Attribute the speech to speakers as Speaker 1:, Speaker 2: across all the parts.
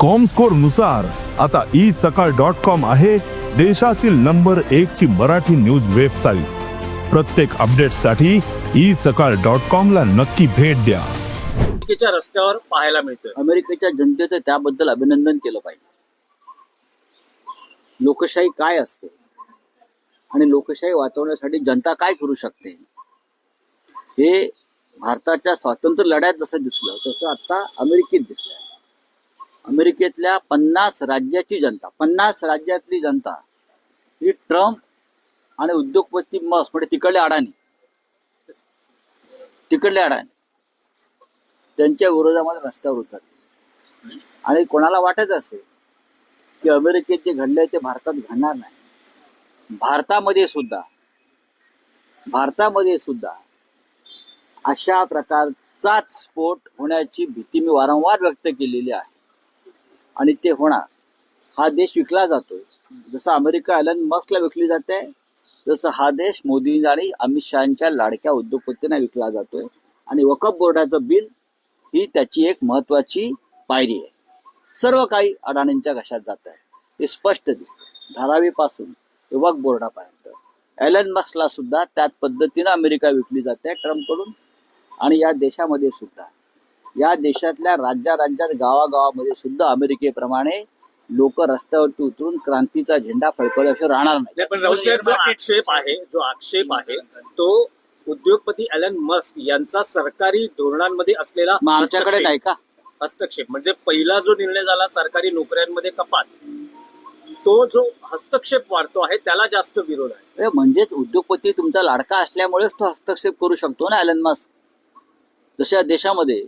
Speaker 1: कॉमस्कोरनुसार आता ई सकाळ dot com आहे देशातील नंबर एक ची मराठी न्यूज वेबसाईट प्रत्येक अपडेटसाठी ई सकाळ डॉट कॉम ला नक्की भेट द्या.
Speaker 2: अमेरिकेच्या रस्त्यावर पाहायला मिळतोय.
Speaker 3: अमेरिकेच्या जनतेचं त्याबद्दल अभिनंदन केलं पाहिजे. लोकशाही काय असते? आणि लोकशाही वाचवण्यासाठी जनता काय करू शकते? हे भारताच्या स्वातंत्र्य लढ्यात जसं दिसलं तसं आता अमेरिकेत दिसलं अमेरिकेतल्या पन्नास राज्याची जनता पन्नास राज्यातली जनता ही ट्रम्प आणि उद्योगपती मस्क म्हणजे तिकडले अडाणी तिकडले अडाणी त्यांच्या विरोधामध्ये रस्त्यावर उतरले. आणि कोणाला वाटत असेल की अमेरिकेत जे घडलंय ते भारतात घडणार नाही? भारतामध्ये सुद्धा भारतामध्ये सुद्धा अशा प्रकारचाच स्फोट होण्याची भीती मी वारंवार व्यक्त केलेली आहे. आणि ते होणार. हा देश विकला जातोय. जसं अमेरिका एलन मस्कला विकली जाते तसं हा देश मोदी आणि अमित शहाच्या लाडक्या उद्योगपतींना विकला जातोय. आणि वकफ बोर्डाचं बिल ही त्याची एक महत्वाची पायरी आहे. सर्व काही अडाणींच्या घशात जात आहे. हे स्पष्ट दिसतं धारावीपासून ते वक्फ बोर्डापर्यंत. एलन मस्कला सुद्धा त्याच पद्धतीनं अमेरिका विकली जाते ट्रम्पकडून. आणि या देशामध्ये सुद्धा. या देशातल्या राज्या राज्यात गावागावामध्ये सुद्धा अमेरिकेप्रमाणे लोक रस्त्यावरती उतरून क्रांतीचा झेंडा फडकवल्याशिवाय राहणार नाही.
Speaker 2: पण आक्षेप आहे जो आक्षेप आहे तो उद्योगपती एलन मस्क यांचा सरकारी धोरणांमध्ये असलेला
Speaker 3: आमच्याकडे
Speaker 2: हस्तक्षेप-
Speaker 3: काय का?
Speaker 2: हस्तक्षेप. म्हणजे पहिला जो निर्णय झाला सरकारी नोकऱ्यांमध्ये कपात. तो जो हस्तक्षेप वाढतो आहे त्याला जास्त विरोध आहे.
Speaker 3: अरे म्हणजेच उद्योगपती तुमचा लाडका असल्यामुळेच तो हस्तक्षेप करू शकतो ना एलन मस्क? जशा देशामध्ये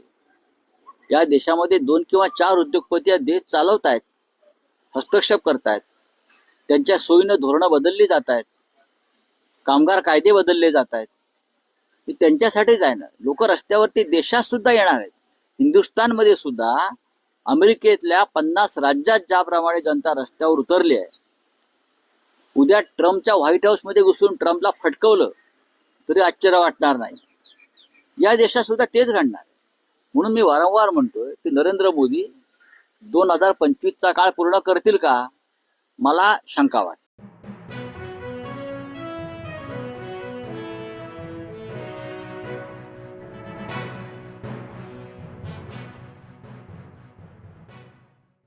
Speaker 3: या देशामध्ये दोन किंवा चार उद्योगपती हा देश चालवत आहेत हस्तक्षेप करतायत. त्यांच्या सोयीनं धोरणं बदलली जात आहेत कामगार कायदे बदलले जात आहेत हे त्यांच्यासाठीच आहे ना. लोक रस्त्यावरती देशात सुद्धा येणार आहेत. हिंदुस्थानमध्ये सुद्धा अमेरिकेतल्या पन्नास राज्यात ज्याप्रमाणे जनता रस्त्यावर उतरली आहे. उद्या ट्रम्पच्या व्हाईट हाऊसमध्ये घुसून ट्रम्पला फटकवलं तरी आश्चर्य वाटणार नाही. या देशात सुद्धा तेच घडणार. म्हणून मी वारंवार म्हणतोय की नरेंद्र मोदी दोन हजार पंचवीसचा काळ पूर्ण करतील का? मला शंका वाटते.